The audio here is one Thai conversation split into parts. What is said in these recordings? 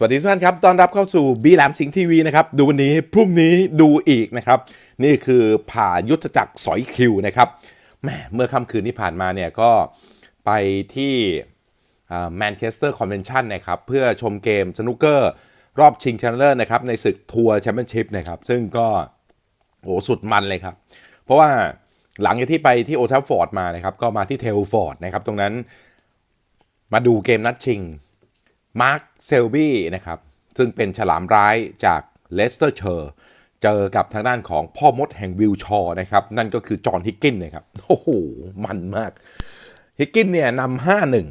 สวัสดีทุกท่านครับ ต้อนรับเข้าสู่บีแหลมสิงห์ทีวีนะครับ ดูวันนี้พรุ่งนี้ดูอีกนะครับ นี่คือผ่ายุทธจักรสอยคิวนะครับแหมเมื่อค่ำคืนที่ผ่านมาเนี่ยก็ไปที่แมนเชสเตอร์คอนเวนชั่นนะครับ เพื่อชมเกมสนุกเกอร์ รอบชิงชนะเลิศนะครับ ในศึกทัวร์แชมเปี้ยนชิพนะครับ ซึ่งก็โอ้สุดมันเลยครับ เพราะว่าหลังจากที่ไปที่โอทัฟฟอร์ดมานะครับ ก็มาที่เทลฟอร์ดนะครับ ตรงนั้นมาดูเกมนัดชิง มาร์คเซลบี้นะครับซึ่งเป็นฉลามร้ายจากเลสเตอร์เชอร์เจอกับทางด้านของพ่อมดแห่งวิลชอร์นะครับ นั่นก็คือจอห์นฮิกกินนะครับ โอ้โห มันมาก ฮิกกินเนี่ยนำห้าหนึ่ง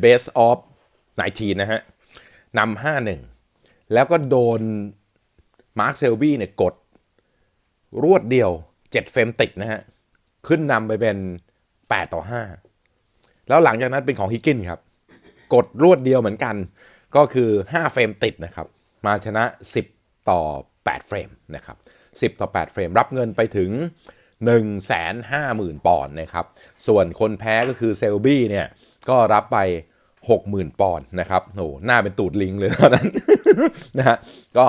เบสออฟไนทีนะฮะนำห้าหนึ่งแล้วก็โดนมาร์คเซลบี้เนี่ยกด รวดเดียว7เฟรมติดนะฮะ ขึ้นนำไปเป็น 8 ต่อ 5 แล้วหลังจากนั้นเป็นของฮิกกินครับ กดรวดเดียวเหมือนกัน ก็คือ 5 เฟรมติดนะครับ มาชนะ 10 ต่อ 8 เฟรมนะครับ10 ต่อ 8 เฟรม รับเงินไปถึง 150,000 ปอนด์นะครับ ส่วนคนแพ้ก็คือเซลบี้เนี่ยก็รับไป 60,000 ปอนด์นะครับโอ้หน้าเป็นตูดลิงเลยตอนนั้นนะฮะก็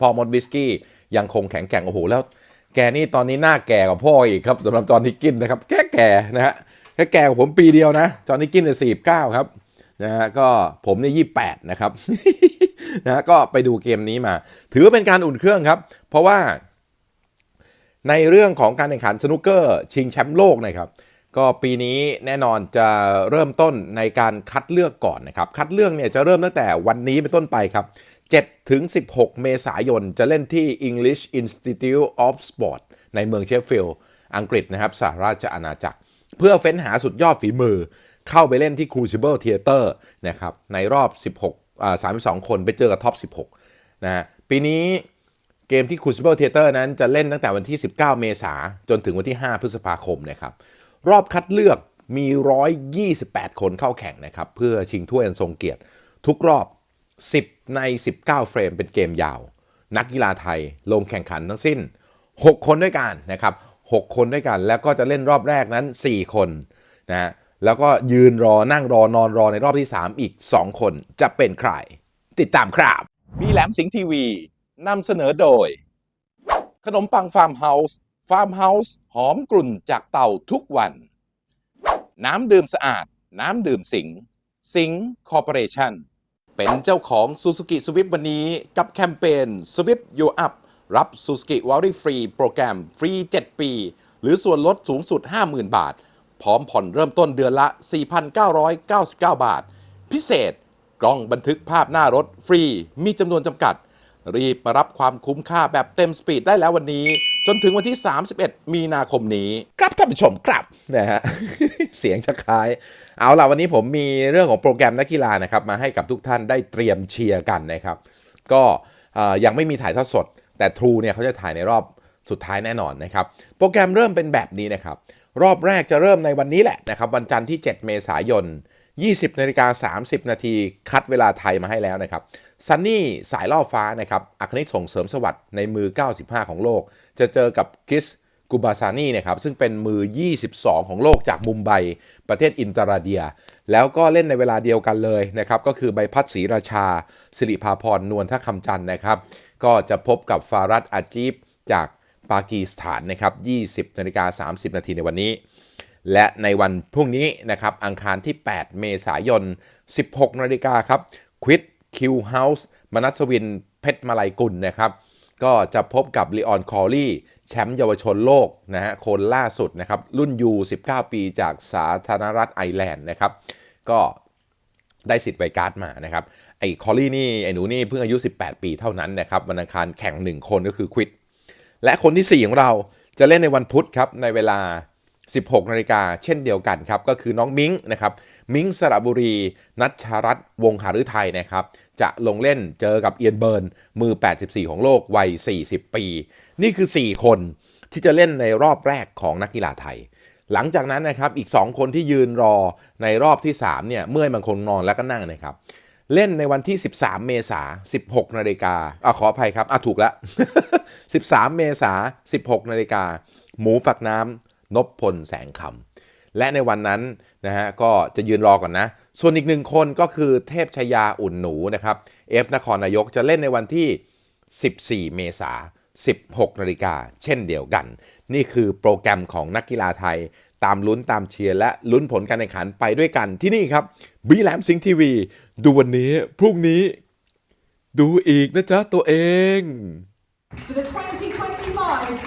พอมดวิสกี้ยังคงแข็งแกร่งโอ้โหแล้วแกนี่ตอนนี้หน้าแก่กว่าพ่ออีกครับสำหรับจอห์นฮิกกินนะครับแก่แก่นะฮะแค่แก่กว่าผมปีเดียวนะจอห์นฮิกกินเนี่ยสี่เก้าครับ นะฮะก็ผมเนี่ยยี่แปดนะครับนะฮะก็ไปดูเกมนี้มา ถือว่าเป็นการอุ่นเครื่องครับ เพราะว่า ในเรื่องของการแข่งขันสนุกเกอร์ ชิงแชมป์โลกนะครับ ก็ปีนี้แน่นอนจะเริ่มต้นในการคัดเลือกก่อนนะครับ คัดเลือกเนี่ยจะเริ่มตั้งแต่วันนี้เป็นต้นไปครับ7ถึง 16 เมษายน จะเล่นที่ English Institute of Sport ในเมืองเชฟฟิลด์อังกฤษนะครับสหราชอาณาจักร เพื่อเฟ้นหาสุดยอดฝีมือ เข้าไปเล่นที่ Crucible Theater นะครับในรอบ 16อ่า32 คนไปเจอกับท็อป 16นะฮะปีนี้เกมที่ Crucible Theater นั้นจะเล่นตั้งแต่วันที่ 19 เมษาจนถึงวันที่ 5 พฤษภาคมนะครับรอบคัดเลือกมี 128 คนเข้าแข่งนะครับเพื่อชิงถ้วยอันทรงเกียรติ ทุกรอบ 10 ใน 19 เฟรมเป็นเกมยาว นักกีฬาไทยลงแข่งขันทั้งสิ้น 6 คนด้วยกันนะครับ6คนด้วยกันแล้วก็จะเล่นรอบแรกนั้น 4 คนนะ แล้วก็ยืนรอนั่งรอนอนรอในรอบที่ 3 อีก 2 คนจะเป็นใคร ติดตามครับ มีแหลมสิงห์ทีวีนำเสนอโดย ขนมปังฟาร์มเฮาส์ฟาร์มเฮาส์หอมกลุ่นจากเต่าทุกวัน น้ำดื่มสะอาด น้ำดื่มสิง สิงคอร์ปอเรชั่นเป็นเจ้าของ Suzuki Swift วันนี้กับแคมเปญ Swift You Up รับ Suzuki w a r r y Free โปรแกรมฟรี 7 ปี หรือส่วนลดสูงสุด 50,000 บาท พร้อมผ่อนเริ่มต้นเดือนละ 4,999 บาท พิเศษกล้องบันทึกภาพหน้ารถฟรี มีจำนวนจำกัด รีบมารับความคุ้มค่าแบบเต็มสปีดได้แล้ววันนี้ จนถึงวันที่ 31 มีนาคมนี้ ครับท่านผู้ชมครับนะฮะเสียงชักคล้าย เอาล่ะวันนี้ผมมีเรื่องของโปรแกรมนักกีฬานะครับมาให้กับทุกท่านได้เตรียมเชียร์กันนะครับ ก็ยังไม่มีถ่ายทอดสด แต่ True เนี่ยเขาจะถ่ายในรอบสุดท้ายแน่นอนนะครับ โปรแกรมเริ่มเป็นแบบนี้นะครับ รอบแรกจะเริ่มในวันนี้แหละนะครับวันจันทร์ที่ 7 เมษายน 20นาฬิกา30 นาทีคัดเวลาไทยมาให้แล้วนะครับซันนี่สายล่อฟ้านะครับอัคนิส่งเสริมสวัสดิ์ในมือ 95 ของโลก จะเจอกับคิสกูบาซานีนะครับซึ่งเป็นมือ 22 ของโลกจากมุมไบประเทศอินตราเดีย แล้วก็เล่นในเวลาเดียวกันเลยนะครับก็คือใบพัดศรีราชา สิริภาพรนวลท่าคำจันนะครับ ก็จะพบกับฟารัตอาจีบจาก ปากีสถานนะครับ 20นาฬิกา30 นาทีในวันนี้ และในวันพรุ่งนี้นะครับอังคารที่ 8 เมษายน 16นาฬิกาครับควิดคิวเฮาส์มนัสวินเพชรมาลัยกุลนะครับ ก็จะพบกับลีออนคอลลี่แชมป์เยาวชนโลกนะฮะคนล่าสุดนะครับ รุ่นยู19 ปีจากสาธารณรัฐไอแลนด์นะครับ ก็ได้สิทธิ์ไวการ์ดมานะครับ ไอ้คอลลี่นี่ ไอ้หนูนี่เพิ่งอายุ 18 ปีเท่านั้นนะครับวันอังคารแข่ง 1 คนก็คือควิด และคนที่ 4 ของเราจะเล่นในวันพุธครับในเวลา 16นาฬิกาเช่นเดียวกันครับก็คือน้องมิ้งนะครับมิ้งสระบุรี นัชชารัตน์วงหาฤทัยนะครับจะลงเล่นเจอกับเอียนเบิร์นมือ 84 ของโลกวัย 40 ปี นี่คือ 4 คนที่จะเล่นในรอบแรกของนักกีฬาไทย หลังจากนั้นนะครับอีก 2 คนที่ยืนรอในรอบที่ 3เนี่ยเมื่อยบางคนนอนแล้วก็นั่งนะครับ เล่นในวันที่ 13 เมษา16นาฬิกาอะขออภัยครับอะถูกแล้ว13 เมษา16นาฬิกาหมูปักน้ำนบพลแสงคำและในวันนั้นนะฮะก็จะยืนรอก่อนนะ ส่วนอีกหนึ่งคนก็คือเทพชยาอุ่นหนูนะครับเอฟนครนายกจะเล่นในวันที่ 14 เมษา16นาฬิกาเช่นเดียวกัน นี่คือโปรแกรมของนักกีฬาไทย ตามลุ้นตามเชียร์และลุ้นผลการแข่งขันไปด้วยกันที่นี่ครับบีแลมซิงทีวีดูวันนี้พรุ่งนี้ดูอีกนะจ๊ะตัวเอง the 2025